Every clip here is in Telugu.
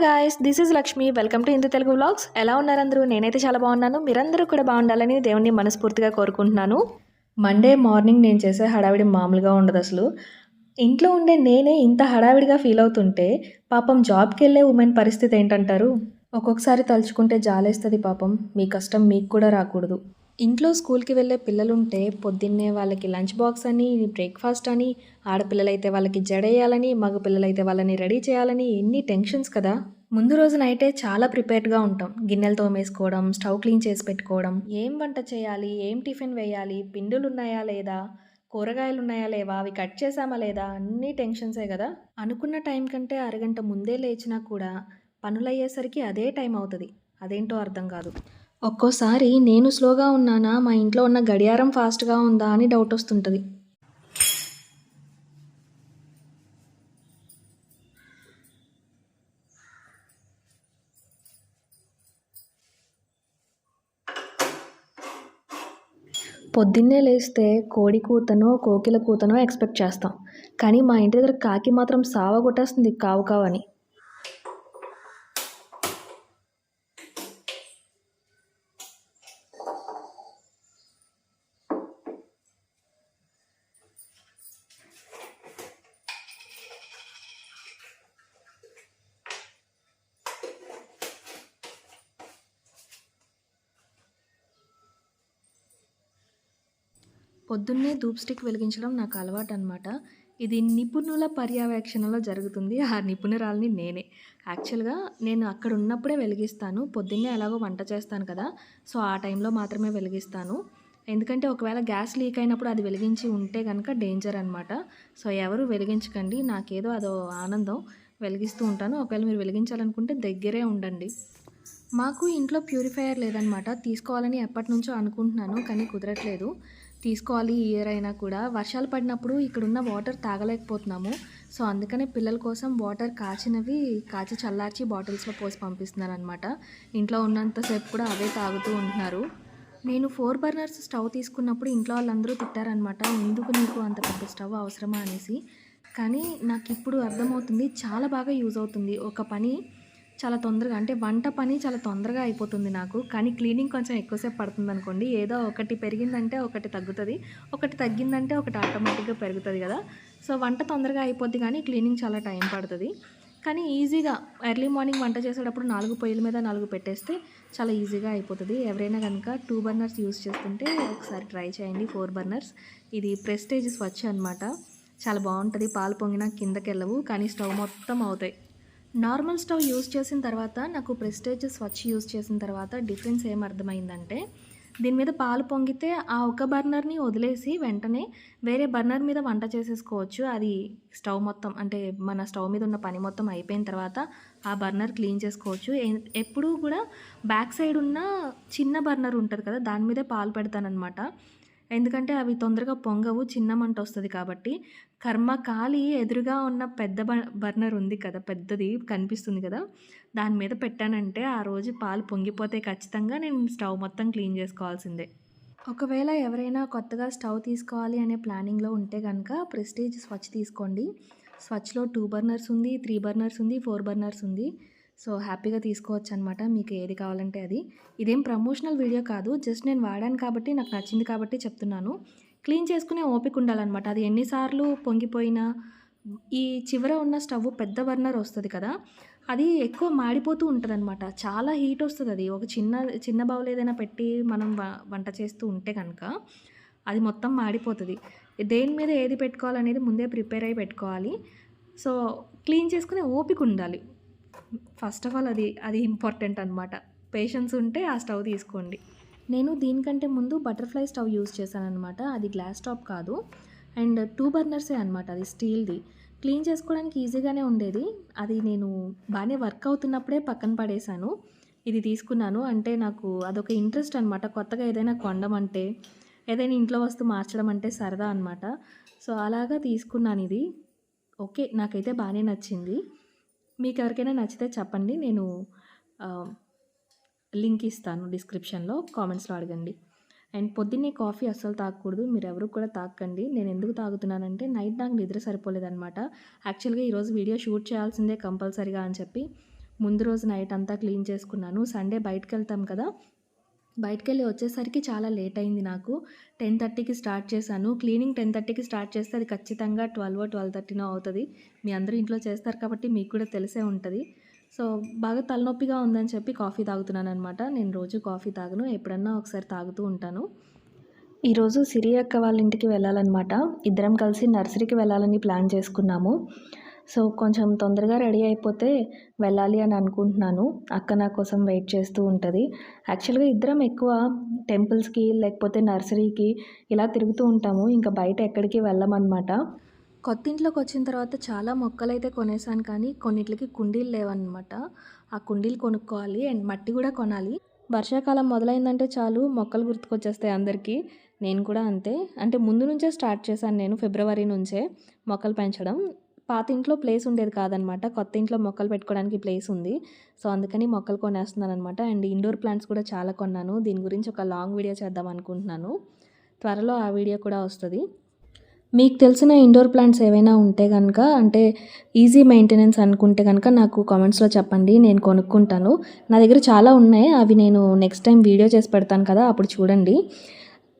Hello guys this is Lakshmi welcome to Hindu Telugu vlogs ఎలా ఉన్నారు అందరూ? నేనైతే చాలా బాగున్నాను. మీరందరూ కూడా బాగుండాలని దేవుణ్ణి మనస్ఫూర్తిగా కోరుకుంటున్నాను. మండే మార్నింగ్ నేను చేసే హడావిడి మామూలుగా ఉండదు అసలు. ఇంట్లో ఉండే నేనే ఇంత హడావిడిగా ఫీల్ అవుతుంటే పాపం జాబ్కి వెళ్ళే ఉమెన్ పరిస్థితి ఏంటంటారు? ఒక్కొక్కసారి తలుచుకుంటే జాలేస్తుంది పాపం. మీ కష్టం మీకు కూడా రాకూడదు. ఇంట్లో స్కూల్కి వెళ్ళే పిల్లలుంటే పొద్దున్నే వాళ్ళకి లంచ్ బాక్స్ అని బ్రేక్ఫాస్ట్ అని ఆడపిల్లలైతే వాళ్ళకి జడేయాలని మగ పిల్లలైతే వాళ్ళని రెడీ చేయాలని ఎన్ని టెన్షన్స్ కదా. ముందు రోజు నైటే చాలా ప్రిపేర్డ్గా ఉంటాం. గిన్నెలు తోమేసుకోవడం స్టవ్ క్లీన్ చేసి పెట్టుకోవడం. ఏం వంట చేయాలి? ఏం టిఫిన్ వేయాలి? పిండులు ఉన్నాయా లేదా? కూరగాయలు ఉన్నాయా లేవా? అవి కట్ చేసామా లేదా? అన్నీ టెన్షన్సే కదా. అనుకున్న టైం కంటే అరగంట ముందే లేచినా కూడా పనులయ్యేసరికి అదే టైం అవుతుంది. అదేంటో అర్థం కాదు. ఒక్కోసారి నేను స్లోగా ఉన్నానా? మా ఇంట్లో ఉన్న గడియారం ఫాస్ట్గా ఉందా? అని డౌట్ వస్తుంటుంది. పొద్దున్నే లేస్తే కోడి కూతనో కోకిల కూతనో ఎక్స్పెక్ట్ చేస్తాం. కానీ మా ఇంటి దగ్గర కాకి మాత్రం సావ కొట్టేస్తుంది కావు కావు అని. పొద్దున్నే ధూప్ స్టిక్ వెలిగించడం నాకు అలవాటు అనమాట ఇది నిపుణుల పర్యవేక్షణలో జరుగుతుంది. ఆ నిపుణురాలని నేనే. యాక్చువల్గా నేను అక్కడ ఉన్నప్పుడే వెలిగిస్తాను. పొద్దున్నే ఎలాగో వంట చేస్తాను కదా. సో ఆ టైంలో మాత్రమే వెలిగిస్తాను. ఎందుకంటే ఒకవేళ గ్యాస్ లీక్ అయినప్పుడు అది వెలిగించి ఉంటే కనుక డేంజర్ అనమాట సో ఎవరు వెలిగించకండి. నాకేదో అదో ఆనందం. వెలిగిస్తూ ఉంటాను. ఒకవేళ మీరు వెలిగించాలనుకుంటే దగ్గరే ఉండండి. మాకు ఇంట్లో ప్యూరిఫైయర్ లేదనమాట తీసుకోవాలని ఎప్పటి నుంచో అనుకుంటున్నాను కానీ కుదరట్లేదు. తీసుకోవాలి ఈ ఇయర్ అయినా కూడా. వర్షాలు పడినప్పుడు ఇక్కడున్న వాటర్ తాగలేకపోతున్నాము. సో అందుకనే పిల్లల కోసం వాటర్ కాచినవి కాచి చల్లార్చి బాటిల్స్లో పోసి పంపిస్తున్నాను అనమాట ఇంట్లో ఉన్నంతసేపు కూడా అవే తాగుతూ ఉంటున్నారు. నేను ఫోర్ బర్నర్స్ స్టవ్ తీసుకున్నప్పుడు ఇంట్లో వాళ్ళందరూ తిట్టారనమాట ఎందుకు నీకు అంత పెద్ద స్టవ్ అవసరమా అనేసి. కానీ నాకు ఇప్పుడు అర్థమవుతుంది చాలా బాగా యూజ్ అవుతుంది. ఒక పని చాలా తొందరగా అంటే వంట పని చాలా తొందరగా అయిపోతుంది నాకు. కానీ క్లీనింగ్ కొంచెం ఎక్కువసేపు పడుతుంది అనుకోండి ఏదో ఒకటి పెరిగిందంటే ఒకటి తగ్గుతుంది ఒకటి తగ్గిందంటే ఒకటి ఆటోమేటిక్గా పెరుగుతుంది కదా. సో వంట తొందరగా అయిపోద్ది కానీ క్లీనింగ్ చాలా టైం పడుతుంది. కానీ ఈజీగా ఎర్లీ మార్నింగ్ వంట చేసేటప్పుడు నాలుగు పొయ్యిల మీద నాలుగు పెట్టేస్తే చాలా ఈజీగా అయిపోతుంది. ఎవరైనా కనుక టూ బర్నర్స్ యూస్ చేస్తుంటే ఒకసారి ట్రై చేయండి ఫోర్ బర్నర్స్. ఇది ప్రెస్టేజ్ స్వచ్ఛ అనమాట చాలా బాగుంటుంది పాలు పొంగినా కిందకెళ్ళవు కానీ స్టవ్ మొత్తం అవుతాయి. నార్మల్ స్టవ్ యూజ్ చేసిన తర్వాత నాకు ప్రెస్టేజ్ స్వచ్ యూస్ చేసిన తర్వాత డిఫరెన్స్ ఏం అర్థమైందంటే దీని మీద పాలు పొంగితే ఆ ఒక బర్నర్ని వదిలేసి వెంటనే వేరే బర్నర్ మీద వంట చేసేసుకోవచ్చు. అది స్టవ్ మొత్తం అంటే మన స్టవ్ మీద ఉన్న పని మొత్తం అయిపోయిన తర్వాత ఆ బర్నర్ క్లీన్ చేసుకోవచ్చు. ఎప్పుడూ కూడా బ్యాక్ సైడ్ ఉన్న చిన్న బర్నర్ ఉంటుంది కదా దాని మీదే పాలు పెడతానమాట ఎందుకంటే అవి తొందరగా పొంగవు చిన్న మంట వస్తుంది కాబట్టి. కర్మ కాలి ఎదురుగా ఉన్న పెద్ద బ బర్నర్ ఉంది కదా పెద్దది కనిపిస్తుంది కదా. దాని మీద పెట్టానంటే ఆ రోజు పాలు పొంగిపోతే ఖచ్చితంగా నేను స్టవ్ మొత్తం క్లీన్ చేసుకోవాల్సిందే. ఒకవేళ ఎవరైనా కొత్తగా స్టవ్ తీసుకోవాలి అనే ప్లానింగ్లో ఉంటే కనుక ప్రెస్టీజ్ స్వచ్ తీసుకోండి. స్వచ్లో టూ బర్నర్స్ ఉంది త్రీ బర్నర్స్ ఉంది ఫోర్ బర్నర్స్ ఉంది. సో హ్యాపీగా తీసుకోవచ్చు అనమాట మీకు ఏది కావాలంటే అది. ఇదేం ప్రమోషనల్ వీడియో కాదు. జస్ట్ నేను వాడాను కాబట్టి నాకు నచ్చింది కాబట్టి చెప్తున్నాను. క్లీన్ చేసుకునే ఓపిక ఉండాలన్నమాట. అది ఎన్నిసార్లు పొంగిపోయినా ఈ చివర ఉన్న స్టవ్ పెద్ద బర్నర్ వస్తుంది కదా అది ఎక్కువ మాడిపోతూ ఉంటుంది అనమాట చాలా హీట్ వస్తుంది అది. ఒక చిన్న చిన్న బౌల్ ఏదైనా పెట్టి మనం వంట చేస్తూ ఉంటే కనుక అది మొత్తం మాడిపోతుంది. దేని మీద ఏది పెట్టుకోవాలనేది ముందే ప్రిపేర్ అయి పెట్టుకోవాలి. సో క్లీన్ చేసుకునే ఓపిక ఉండాలి. ఫస్ట్ ఆఫ్ ఆల్ అది అది ఇంపార్టెంట్ అనమాట పేషెన్స్ ఉంటే ఆ స్టవ్ తీసుకోండి. నేను దీనికంటే ముందు బటర్ఫ్లై స్టవ్ యూస్ చేశాను అనమాట అది గ్లాస్ టాప్ కాదు. అండ్ టూ బర్నర్సే అనమాట అది స్టీల్ది. క్లీన్ చేసుకోవడానికి ఈజీగానే ఉండేది. అది నేను బాగానే వర్క్ అవుతున్నప్పుడే పక్కన పడేశాను. ఇది తీసుకున్నాను. అంటే నాకు అదొక ఇంట్రెస్ట్ అనమాట కొత్తగా ఏదైనా కొనడం అంటే ఏదైనా ఇంట్లో వస్తువు మార్చడం అంటే సరదా అనమాట సో అలాగా తీసుకున్నాను ఇది. ఓకే నాకైతే బాగానే నచ్చింది. మీకు ఎవరికైనా నచ్చితే చెప్పండి. నేను లింక్ ఇస్తాను డిస్క్రిప్షన్లో కామెంట్స్లో అడగండి. అండ్ పొద్దున్నే కాఫీ అస్సలు తాగకూడదు. మీరు ఎవరు కూడా తాగకండి. నేను ఎందుకు తాగుతున్నానంటే నైట్ నాకు నిద్ర సరిపోలేదన్నమాట. యాక్చువల్గా ఈరోజు వీడియో షూట్ చేయాల్సిందే కంపల్సరీగా అని చెప్పి ముందు రోజు నైట్ అంతా క్లీన్ చేసుకున్నాను. సండే బయటకు వెళ్తాం కదా బయటకెళ్ళి వచ్చేసరికి చాలా లేట్ అయింది నాకు. టెన్ థర్టీకి స్టార్ట్ చేశాను. క్లీనింగ్ టెన్ థర్టీకి స్టార్ట్ చేస్తే అది ఖచ్చితంగా ట్వెల్వ్ ట్వెల్వ్ థర్టీనో అవుతుంది. మీ అందరూ ఇంట్లో చేస్తారు కాబట్టి మీకు కూడా తెలిసే ఉంటుంది. సో బాగా తలనొప్పిగా ఉందని చెప్పి కాఫీ తాగుతున్నాను అనమాట నేను రోజు కాఫీ తాగను. ఎప్పుడన్నా ఒకసారి తాగుతూ ఉంటాను. ఈరోజు సిరి అక్క వాళ్ళ ఇంటికి వెళ్ళాలన్నమాట. ఇద్దరం కలిసి నర్సరీకి వెళ్ళాలని ప్లాన్ చేసుకున్నాము. సో కొంచెం తొందరగా రెడీ అయిపోతే వెళ్ళాలి అని అనుకుంటున్నాను. అక్క నా కోసం వెయిట్ చేస్తూ ఉంటుంది. యాక్చువల్గా ఇద్దరం ఎక్కువ టెంపుల్స్కి లేకపోతే నర్సరీకి ఇలా తిరుగుతూ ఉంటాము. ఇంకా బయట ఎక్కడికి వెళ్ళమన్నమాట. కొత్త ఇంట్లోకి వచ్చిన తర్వాత చాలా మొక్కలు అయితే కొనేసాను కానీ కొన్నిట్లకి కుండీలు లేవన్నమాట. ఆ కుండీలు కొనుక్కోవాలి అండ్ మట్టి కూడా కొనాలి. వర్షాకాలం మొదలైందంటే చాలు మొక్కలు గుర్తుకొచ్చేస్తాయి అందరికీ. నేను కూడా అంతే. అంటే ముందు నుంచే స్టార్ట్ చేశాను నేను ఫిబ్రవరి నుంచే మొక్కలు పెంచడం. పాత ఇంట్లో ప్లేస్ ఉండేది కాదనమాట. కొత్త ఇంట్లో మొక్కలు పెట్టుకోవడానికి ప్లేస్ ఉంది. సో అందుకని మొక్కలు కొనేస్తున్నాను అనమాట అండ్ ఇండోర్ ప్లాంట్స్ కూడా చాలా కొన్నాను. దీని గురించి ఒక లాంగ్ వీడియో చేద్దాం అనుకుంటున్నాను. త్వరలో ఆ వీడియో కూడా వస్తుంది. మీకు తెలిసిన ఇండోర్ ప్లాంట్స్ ఏవైనా ఉంటే కనుక అంటే ఈజీ మెయింటెనెన్స్ అనుకుంటే కనుక నాకు కామెంట్స్లో చెప్పండి. నేను కొనుక్కుంటాను. నా దగ్గర చాలా ఉన్నాయి. అవి నేను నెక్స్ట్ టైం వీడియో చేసి పెడతాను కదా అప్పుడు చూడండి.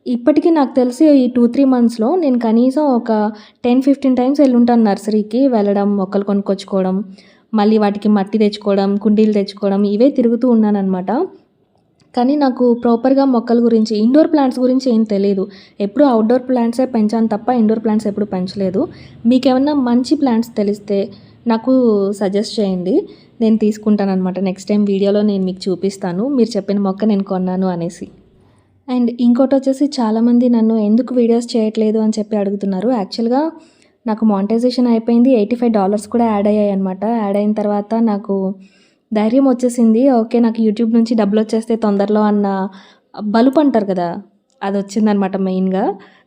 ఇప్పటికీ నాకు తెలిసి ఈ టూ త్రీ మంత్స్లో నేను కనీసం ఒక టెన్ ఫిఫ్టీన్ టైమ్స్ వెళ్ళుంటాను నర్సరీకి వెళ్ళడం మొక్కలు కొనుక్కొచ్చుకోవడం మళ్ళీ వాటికి మట్టి తెచ్చుకోవడం కుండీలు తెచ్చుకోవడం ఇవే తిరుగుతూ ఉన్నానన్నమాట. కానీ నాకు ప్రాపర్గా మొక్కల గురించి ఇండోర్ ప్లాంట్స్ గురించి ఏం తెలియదు ఎప్పుడు అవుట్డోర్ ప్లాంట్సే పెంచాను తప్ప ఇండోర్ ప్లాంట్స్ ఎప్పుడు పెంచలేదు. మీకు ఏమన్నా మంచి ప్లాంట్స్ తెలిస్తే నాకు సజెస్ట్ చేయండి. నేను తీసుకుంటాను అనమాట నెక్స్ట్ టైం వీడియోలో నేను మీకు చూపిస్తాను. మీరు చెప్పిన మొక్క నేను కొన్నాను అనేసి. అండ్ ఇంకోటి వచ్చేసి చాలామంది నన్ను ఎందుకు వీడియోస్ చేయట్లేదు అని చెప్పి అడుగుతున్నారు. యాక్చువల్గా నాకు మానిటైజేషన్ అయిపోయింది. ఎయిటీ ఫైవ్ డాలర్స్ కూడా యాడ్ అయ్యాయి అనమాట యాడ్ అయిన తర్వాత నాకు ధైర్యం వచ్చేసింది. ఓకే నాకు యూట్యూబ్ నుంచి డబ్బులు వచ్చేస్తే తొందరలో అన్న బలుపు అంటారు కదా అది వచ్చిందనమాట మెయిన్గా.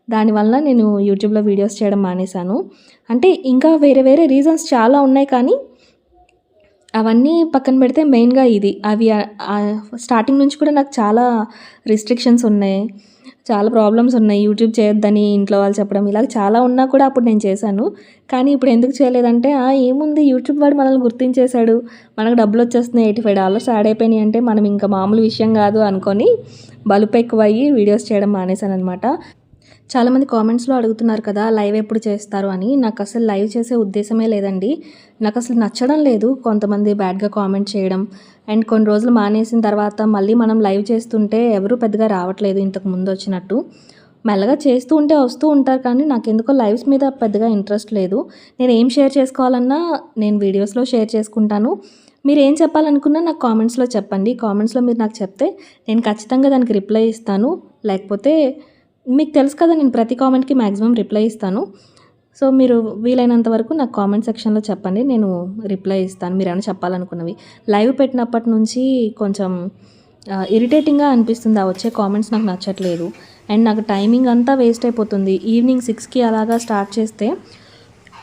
దానివల్ల నేను యూట్యూబ్లో వీడియోస్ చేయడం మానేశాను. అంటే ఇంకా వేరే వేరే రీజన్స్ చాలా ఉన్నాయి కానీ అవన్నీ పక్కన పెడితే మెయిన్గా ఇది. అవి స్టార్టింగ్ నుంచి కూడా నాకు చాలా రిస్ట్రిక్షన్స్ ఉన్నాయి. చాలా ప్రాబ్లమ్స్ ఉన్నాయి. యూట్యూబ్ చేయొద్దని ఇంట్లో వాళ్ళు చెప్పడం ఇలా చాలా ఉన్నా కూడా అప్పుడు నేను చేశాను. కానీ ఇప్పుడు ఎందుకు చేయలేదంటే ఏముంది? యూట్యూబ్ వాడు మనల్ని గుర్తించేశాడు. మనకు డబ్బులు వచ్చేస్తున్నాయి. ఎయిటీ ఫైవ్ డాలర్స్ యాడ్ అయిపోయినాయి అంటే మనం ఇంకా మామూలు విషయం కాదు అనుకొని బలుపు ఎక్కువయ్యి వీడియోస్ చేయడం మానేశాను అనమాట చాలామంది కామెంట్స్లో అడుగుతున్నారు కదా లైవ్ ఎప్పుడు చేస్తారు అని. నాకు అసలు లైవ్ చేసే ఉద్దేశమే లేదండి. నాకు అసలు నచ్చడం లేదు కొంతమంది బ్యాడ్గా కామెంట్ చేయడం. అండ్ కొన్ని రోజులు మానేసిన తర్వాత మళ్ళీ మనం లైవ్ చేస్తుంటే ఎవరు పెద్దగా రావట్లేదు ఇంతకు ముందు వచ్చినట్టు. మెల్లగా చేస్తూ ఉంటే వస్తూ ఉంటారు కానీ నాకు ఎందుకో లైవ్స్ మీద పెద్దగా ఇంట్రెస్ట్ లేదు. నేను ఏం షేర్ చేసుకోవాలన్నా నేను వీడియోస్లో షేర్ చేసుకుంటాను. మీరు ఏం చెప్పాలనుకున్నా నాకు కామెంట్స్లో చెప్పండి. కామెంట్స్లో మీరు నాకు చెప్తే నేను ఖచ్చితంగా దానికి రిప్లై ఇస్తాను. లేకపోతే మీకు తెలుసు కదా నేను ప్రతి కామెంట్కి మ్యాక్సిమం రిప్లై ఇస్తాను. సో మీరు వీలైనంత వరకు నాకు కామెంట్ సెక్షన్లో చెప్పండి నేను రిప్లై ఇస్తాను. మీరు ఏమైనా చెప్పాలనుకున్నవి. లైవ్ పెట్టినప్పటి నుంచి కొంచెం ఇరిటేటింగ్గా అనిపిస్తుంది ఆ వచ్చే కామెంట్స్ నాకు నచ్చట్లేదు. అండ్ నాకు టైమింగ్ అంతా వేస్ట్ అయిపోతుంది. ఈవినింగ్ సిక్స్కి అలాగా స్టార్ట్ చేస్తే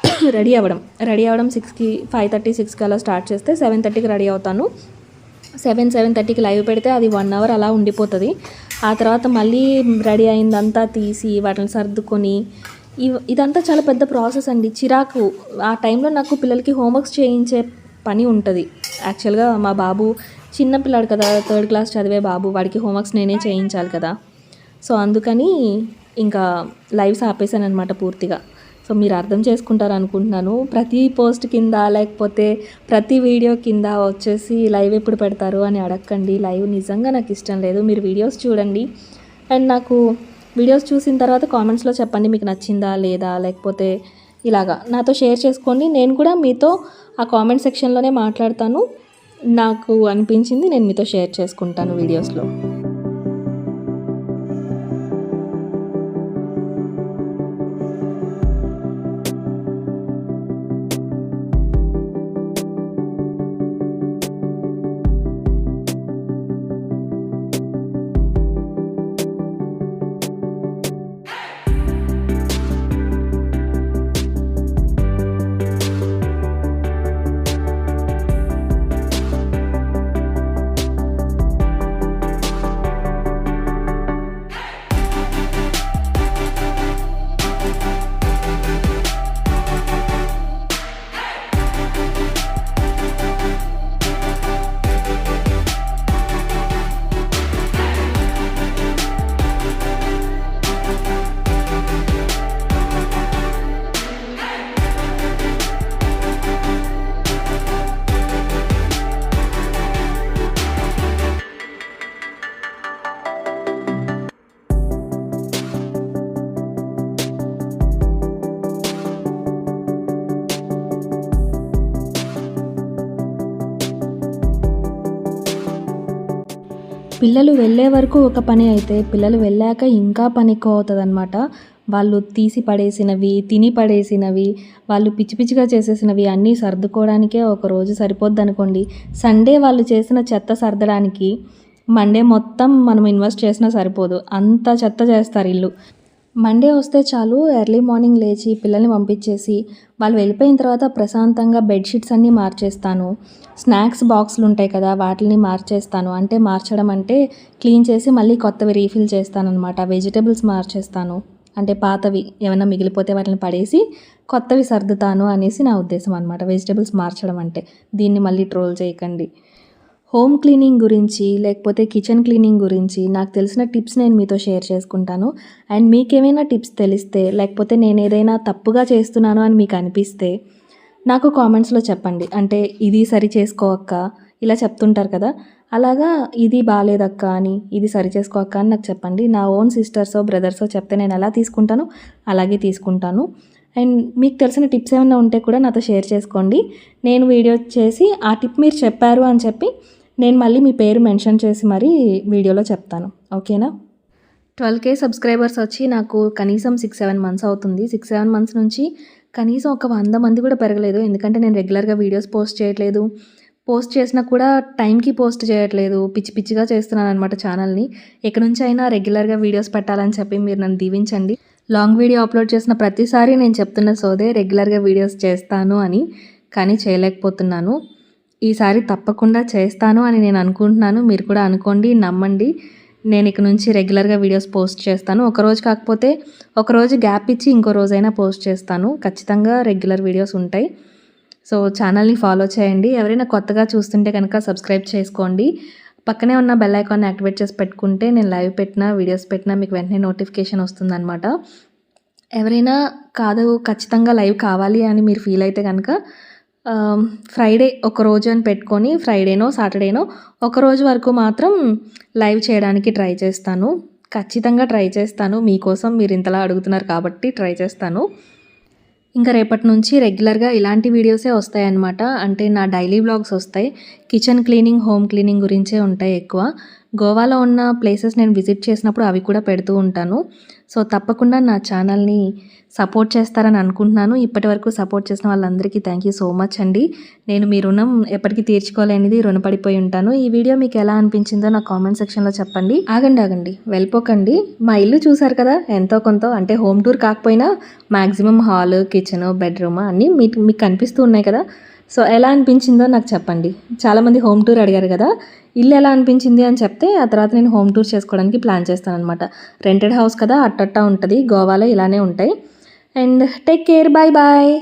రెడీ అవ్వడం. రెడీ అవ్వడం సిక్స్కి ఫైవ్ థర్టీ సిక్స్కి అలా స్టార్ట్ చేస్తే సెవెన్ థర్టీకి రెడీ అవుతాను. సెవెన్ సెవెన్ థర్టీకి లైవ్ పెడితే అది వన్ అవర్ అలా ఉండిపోతుంది. ఆ తర్వాత మళ్ళీ రెడీ అయిందంతా తీసి వాటిని సర్దుకొని ఇదంతా చాలా పెద్ద ప్రాసెస్ అండి. చిరాకు. ఆ టైంలో నాకు పిల్లలకి హోంవర్క్స్ చేయించే పని ఉంటుంది. యాక్చువల్గా మా బాబు చిన్న పిల్లాడు కదా థర్డ్ క్లాస్ చదివే బాబు వాడికి హోంవర్క్స్ నేనే చేయించాలి కదా. సో అందుకని ఇంకా లైవ్స్ ఆపేసాను అనమాట పూర్తిగా. సో మీరు అర్థం చేసుకుంటారు అనుకుంటున్నాను ప్రతి పోస్ట్ కింద లేకపోతే ప్రతి వీడియో కింద వచ్చేసి లైవ్ ఎప్పుడు పెడతారు అని అడగండి లైవ్ నిజంగా నాకు ఇష్టం లేదు. మీరు వీడియోస్ చూడండి. అండ్ నాకు వీడియోస్ చూసిన తర్వాత కామెంట్స్లో చెప్పండి. మీకు నచ్చిందా లేదా? లేకపోతే ఇలాగా నాతో షేర్ చేసుకోండి. నేను కూడా మీతో ఆ కామెంట్ సెక్షన్లోనే మాట్లాడతాను. నాకు అనిపించింది నేను మీతో షేర్ చేసుకుంటాను వీడియోస్లో. పిల్లలు వెళ్ళే వరకు ఒక పని అయితే పిల్లలు వెళ్ళాక ఇంకా పని ఎక్కువ అవుతుంది అనమాట వాళ్ళు తీసి పడేసినవి తిని పడేసినవి వాళ్ళు పిచ్చి పిచ్చిగా చేసేసినవి అన్నీ సర్దుకోవడానికే ఒక రోజు సరిపోద్ది అనుకోండి సండే వాళ్ళు చేసిన చెత్త సర్దడానికి మండే మొత్తం మనం ఇన్వెస్ట్ చేసినా సరిపోదు. అంత చెత్త చేస్తారు ఇల్లు. మండే వస్తే చాలు ఎర్లీ మార్నింగ్ లేచి పిల్లల్ని పంపించేసి వాళ్ళు వెళ్ళిపోయిన తర్వాత ప్రశాంతంగా బెడ్షీట్స్ అన్నీ మార్చేస్తాను. స్నాక్స్ బాక్సులు ఉంటాయి కదా వాటిని మార్చేస్తాను. అంటే మార్చడం అంటే క్లీన్ చేసి మళ్ళీ కొత్తవి రీఫిల్ చేస్తాను అనమాట వెజిటేబుల్స్ మార్చేస్తాను. అంటే పాతవి ఏమైనా మిగిలిపోతే వాటిని పడేసి కొత్తవి సర్దుతాను అనేసి నా ఉద్దేశం అనమాట వెజిటేబుల్స్ మార్చడం అంటే. దీన్ని మళ్ళీ ట్రోల్ చేయకండి. హోమ్ క్లీనింగ్ గురించి లేకపోతే కిచెన్ క్లీనింగ్ గురించి నాకు తెలిసిన టిప్స్ నేను మీతో షేర్ చేసుకుంటాను. అండ్ మీకేమైనా టిప్స్ తెలిస్తే లేకపోతే నేను ఏదైనా తప్పుగా చేస్తున్నాను అని మీకు అనిపిస్తే నాకు కామెంట్స్లో చెప్పండి. అంటే ఇది సరి చేసుకోవక్క ఇలా చెప్తుంటారు కదా. అలాగా ఇది బాగాలేదక్క అని ఇది సరి చేసుకోవక్క అని నాకు చెప్పండి. నా ఓన్ సిస్టర్సో బ్రదర్సో చెప్తే నేను ఎలా తీసుకుంటాను అలాగే తీసుకుంటాను. అండ్ మీకు తెలిసిన టిప్స్ ఏమైనా ఉంటే కూడా నాతో షేర్ చేసుకోండి. నేను వీడియో చేసి ఆ టిప్ మీరు చెప్పారు అని చెప్పి నేను మళ్ళీ మీ పేరు మెన్షన్ చేసి మరీ వీడియోలో చెప్తాను. ఓకేనా? ట్వెల్వ్ కే సబ్స్క్రైబర్స్ వచ్చి నాకు కనీసం సిక్స్ సెవెన్ మంత్స్ అవుతుంది. సిక్స్ సెవెన్ మంత్స్ నుంచి కనీసం ఒక వంద మంది కూడా పెరగలేదు. ఎందుకంటే నేను రెగ్యులర్గా వీడియోస్ పోస్ట్ చేయట్లేదు. పోస్ట్ చేసినా కూడా టైంకి పోస్ట్ చేయట్లేదు. పిచ్చి పిచ్చిగా చేస్తున్నాను అనమాట ఛానల్ని. ఎక్కడి నుంచి అయినా రెగ్యులర్గా వీడియోస్ పెట్టాలని చెప్పి మీరు నన్ను దీవించండి. లాంగ్ వీడియో అప్లోడ్ చేసిన ప్రతిసారి నేను చెప్తున్న సోదే రెగ్యులర్గా వీడియోస్ చేస్తాను అని కానీ చేయలేకపోతున్నాను. ఈసారి తప్పకుండా చేస్తాను అని నేను అనుకుంటున్నాను. మీరు కూడా అనుకోండి నమ్మండి. నేను ఇక నుంచి రెగ్యులర్గా వీడియోస్ పోస్ట్ చేస్తాను. ఒకరోజు కాకపోతే ఒకరోజు గ్యాప్ ఇచ్చి ఇంకో రోజైనా పోస్ట్ చేస్తాను. ఖచ్చితంగా రెగ్యులర్ వీడియోస్ ఉంటాయి. సో ఛానల్ని ఫాలో చేయండి. ఎవరైనా కొత్తగా చూస్తుంటే కనుక సబ్స్క్రైబ్ చేసుకోండి. పక్కనే ఉన్న బెల్ ఐకాన్ యాక్టివేట్ చేసి పెట్టుకుంటే నేను లైవ్ పెట్టినా వీడియోస్ పెట్టినా మీకు వెంటనే నోటిఫికేషన్ వస్తుందన్నమాట. ఎవరైనా కాదు ఖచ్చితంగా లైవ్ కావాలి అని మీరు ఫీల్ అయితే కనుక ఫ్రైడే ఒక రోజు అని పెట్టుకొని ఫ్రైడేనో సాటర్డేనో ఒక రోజు వరకు మాత్రం లైవ్ చేయడానికి ట్రై చేస్తాను. ఖచ్చితంగా ట్రై చేస్తాను. మీకోసం మీరు ఇంతలా అడుగుతున్నారు కాబట్టి ట్రై చేస్తాను. ఇంకా రేపటి నుంచి రెగ్యులర్గా ఇలాంటి వీడియోసే వస్తాయన్నమాట. అంటే నా డైలీ బ్లాగ్స్ వస్తాయి. కిచెన్ క్లీనింగ్ హోమ్ క్లీనింగ్ గురించే ఉంటాయి ఎక్కువ. గోవాలో ఉన్న ప్లేసెస్ నేను విజిట్ చేసినప్పుడు అవి కూడా పెడుతూ ఉంటాను. సో తప్పకుండా నా ఛానల్ని సపోర్ట్ చేస్తారని అనుకుంటున్నాను. ఇప్పటి వరకు సపోర్ట్ చేసిన వాళ్ళందరికీ థ్యాంక్ యూ సో మచ్ అండి. నేను మీ రుణం ఎప్పటికీ తీర్చుకోలేనిది రుణపడిపోయి ఉంటాను. ఈ వీడియో మీకు ఎలా అనిపించిందో నా కామెంట్ సెక్షన్లో చెప్పండి. ఆగండి ఆగండి. వెళ్ళిపోకండి. మా ఇల్లు చూసారు కదా ఎంతో కొంత. అంటే హోమ్ టూర్ కాకపోయినా మ్యాక్సిమం హాల్ కిచెన్ బెడ్రూమ్ అన్నీ మీకు మీకు కనిపిస్తూ ఉన్నాయి కదా. సో ఎలా అనిపించిందో నాకు చెప్పండి. చాలామంది హోమ్ టూర్ అడిగారు కదా ఇల్లు ఎలా అనిపించింది అని చెప్తే ఆ తర్వాత నేను హోమ్ టూర్ చేసుకోవడానికి ప్లాన్ చేస్తాను అనమాట రెంటెడ్ హౌస్ కదా అట్టట్టా ఉంటుంది గోవాలో ఇలానే ఉంటాయి. And take care bye bye